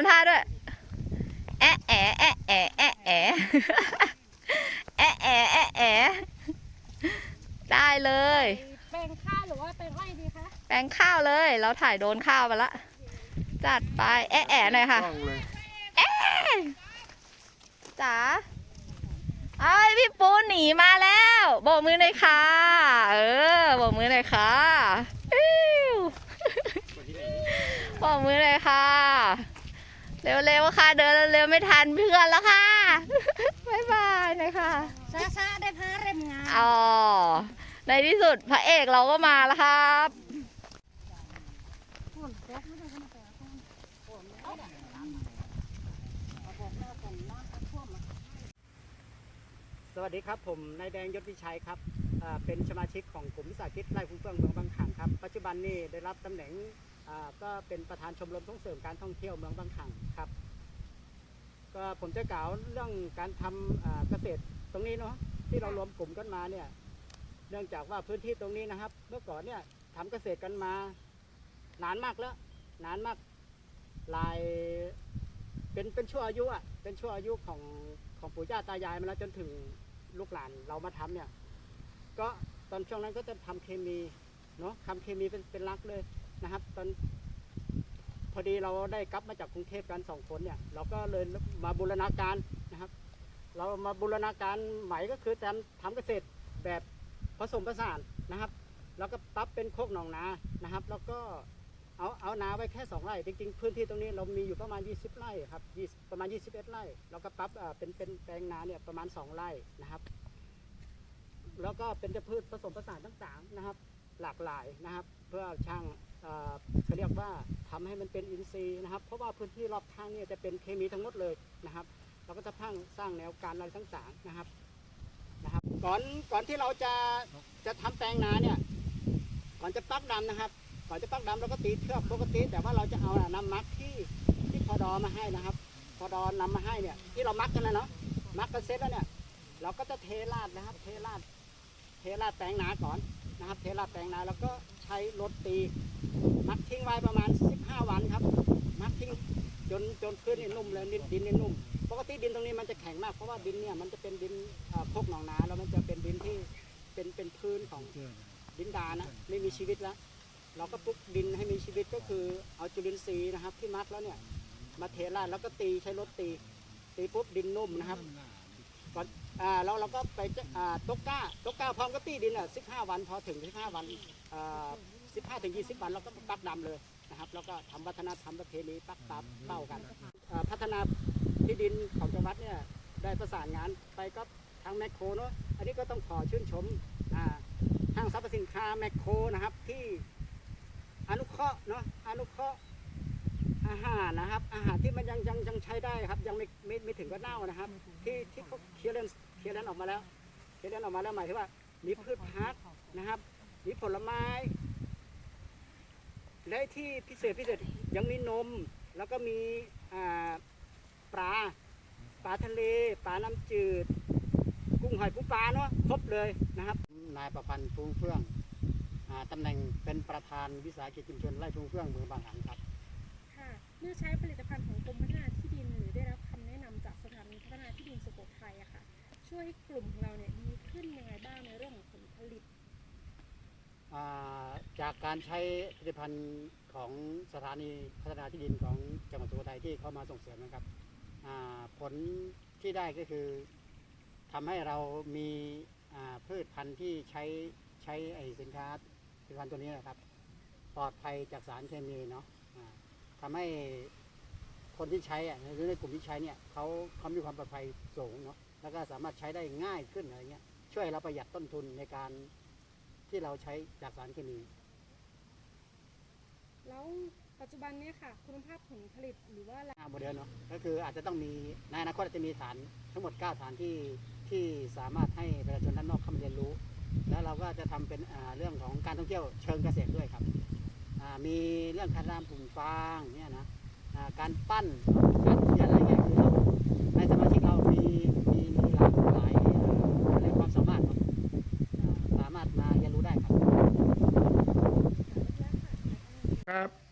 ำท่าด้วย แอะแอะแอะแอะแอะแอะแอะแอะแอะแอะได้เลย แปลงข้าวหรือว่าแปลงไร่ดีคะแปลงข้าวเลย เราถ่ายโดนข้าวไปละ จัดไป แอะแอะหน่อยค่ะกล้องเลยจ๋าไอ้ยพี่ปูหนีมาแล้วโบกมือหน่อยค่ะ เออโบกมือหน่อยค่ะอิ๊วโบกมือหน่อยค่ะ เร็วๆค่ะ เดินเร็วๆไม่ทันเพื่อนแล้วค่ะบ๊ายบายหน่อยค่ะช้าช้าๆได้พาเร่มงานอ๋อในที่สุดพระเอกเราก็มาแล้วครับสวัสดีครับ ผมนายแดงยศวิชัยครับอ่าเป็นสมาชิกของกลุ่มวิสาหกิจไร่ฟุ้งเฟืองเมืองบางขังครับ ปัจจุบันนี้ได้รับตำแหน่งอ่า ก็เป็นประธานชมรมส่งเสริมการท่องเที่ยวเมืองบางขังครับ ก็ผมจะกล่าวเรื่องการทำอ่าเกษตรตรงนี้เนาะที่เรารวมกลุ่มกันมาเนี่ยเนื่องจากว่าพื้นที่ตรงนี้นะครับ เมื่อก่อนเนี่ยทำเกษตรกันมา นานมากแล้วนานมากหลายเป็นเป็นชั่วอายุอะเป็นชั่วอายุของของปู่ย่าตายายมาแล้วจนถึงลูกหลานเรามาทำเนี่ย ก็ตอนช่วงนั้นก็จะทำเคมีเนาะทำเคมีเป็นเป็นลักเลย นะครับ ตอนพอดีเราได้กลับมาจากกรุงเทพกันสองคนเนี่ย เราก็เลยมาบูรณาการนะครับ เรามาบูรณาการใหม่ก็คือทำทำเกษตรแบบผสมผสานนะครับ แล้วก็ปรับเป็นโคกหนองนานะครับ แล้วก็เอาเอานาไว้แค่สองไร่จริงๆพื้นที่ตรงนี้เรามีอยู่ประมาณ 20 ไร่ครับประมาณ 21 ไร่แล้วก็ปรับอ่าเป็นเป็นแปลงนาเนี่ยประมาณ 2 ไร่นะครับ แล้วก็เป็นพืชผสมผสานต่างๆนะครับ หลากหลายนะครับ เพื่อช่าง เอ่อเขาเรียกว่าทำให้มันเป็นอินทรีย์นะครับ เพราะว่าพื้นที่รอบข้างเนี่ยจะเป็นเคมีทั้งหมดเลยนะครับเราก็จะพังสร้างแนวการอะไรต่างๆนะครับนะครับ ก่อนก่อนที่เราจะจะทำแปลงนาเนี่ยก่อนจะปักดำนะครับ ก่อนจะปักดำเราก็ตีเชือกปกติ แต่ว่าเราจะเอาน้ำมักที่ที่พอดอมาให้นะครับพอดอนำมาให้เนี่ยที่เรามักกันนะเนาะมักกันเสร็จแล้วเนี่ยเราก็จะเทราดนะครับ เทราดเทราดแปลงนาก่อนนะครับ เทราดแปลงนาแล้วก็ใช้รถตี มักทิ้งไว้ประมาณ 15 วันครับ มักทิ้งจนจนพื้นนี่นุ่มเลยดินดินนี่นุ่ม ปกติดินตรงนี้มันจะแข็งมากเพราะว่าดินเนี่ยมันจะเป็นดินเอ่อโคกหนองนาแล้วมันจะเป็นดินที่เป็นเป็นพื้นของดินดานะไม่มีชีวิตแล้ว เราก็ปลุกดินให้มีชีวิตก็คือเอาจุลินทรีย์นะครับที่มักแล้วเนี่ยมาเทราดแล้วก็ตีใช้รถตี ตีปุ๊บดินนุ่มนะครับก่อนอ่าเราเราก็ไปอ่าตกก้าตกก้าพร้อมกับตีดินอะสิบห้าวันพอถึงสิบห้าวันอ่า สิบห้าถึงยี่สิบวันเราก็ปักดำเลยนะครับ แล้วก็ทำวัฒนธรรมประเพณีปักตับเข้ากัน พัฒนาที่ดินของจังหวัดเนี่ยได้ประสานงานไปก็ทางแมคโครเนาะอันนี้ก็ต้องขอชื่นชมอ่าห้างสรรพสินค้าแมคโครนะครับ ที่อนุเคราะห์เนาะอนุเคราะห์อาหารนะครับ อาหารที่มันยังยังยังใช้ได้ครับ ยังไม่ไม่ไม่ถึงกับเน่านะครับ ที่ที่เขาเคลียร์เลนเคลียร์เลนออกมาแล้วเคลียร์เลนออกมาแล้วหมายถึงว่ามีพืชพักนะครับมีผลไม้ และที่พิเศษพิเศษยังมีนม แล้วก็มีอ่าปลาปลาทะเลปลาน้ำจืด กุ้งหอยปูปลาเนาะครบเลยนะครับ นายประพันธ์ฟุ้งเฟื่องอ่าตำแหน่งเป็นประธานวิสาหกิจชุมชนไร่ฟุ้งเฟื่องเมืองบางหันครับค่ะเมื่อใช้ผลิตภัณฑ์ของกรมพัฒนาที่ดินหรือได้รับคำแนะนำจากสถานีพัฒนาที่ดินสุโขทัยอะค่ะช่วยให้กลุ่มของเราเนี่ยดีขึ้นยังไงบ้างในเรื่องของผลผลิตอ่า จากการใช้ผลิตภัณฑ์ของสถานีพัฒนาที่ดินของจังหวัดสุโขทัยที่เข้ามาส่งเสริมนะครับผลที่ได้ก็คือทำให้เรามีพืชพันธุ์ที่ใช้ใช้ไอสินค้าผลิตภัณฑ์ตัวนี้นะครับ ปลอดภัยจากสารเคมีเนาะอ่าทำให้คนที่ใช้หรือในกลุ่มที่ใช้เนี่ยเขาเขามีความปลอดภัยสูงเนาะแล้วก็สามารถใช้ได้ง่ายขึ้นอะไรเงี้ยช่วยเราประหยัดต้นทุนในการ ที่เราใช้จากสารเคมี แล้วปัจจุบันเนี่ยค่ะ คุณภาพผลผลิตหรือว่าโมเดลเนาะก็คืออาจจะต้องมีในอนาคตอาจจะมีฐานทั้งหมด 9 ฐานที่ที่สามารถให้ประชาชนด้านนอกเข้ามาเรียนรู้ แล้วเราก็จะทำเป็นอ่าเรื่องของการท่องเที่ยวเชิงเกษตรด้วยครับอ่ามีเรื่องการรามปลูกฟางเนี่ยนะอ่าการปั้นการเขียนอะไรเงี้ย ครับ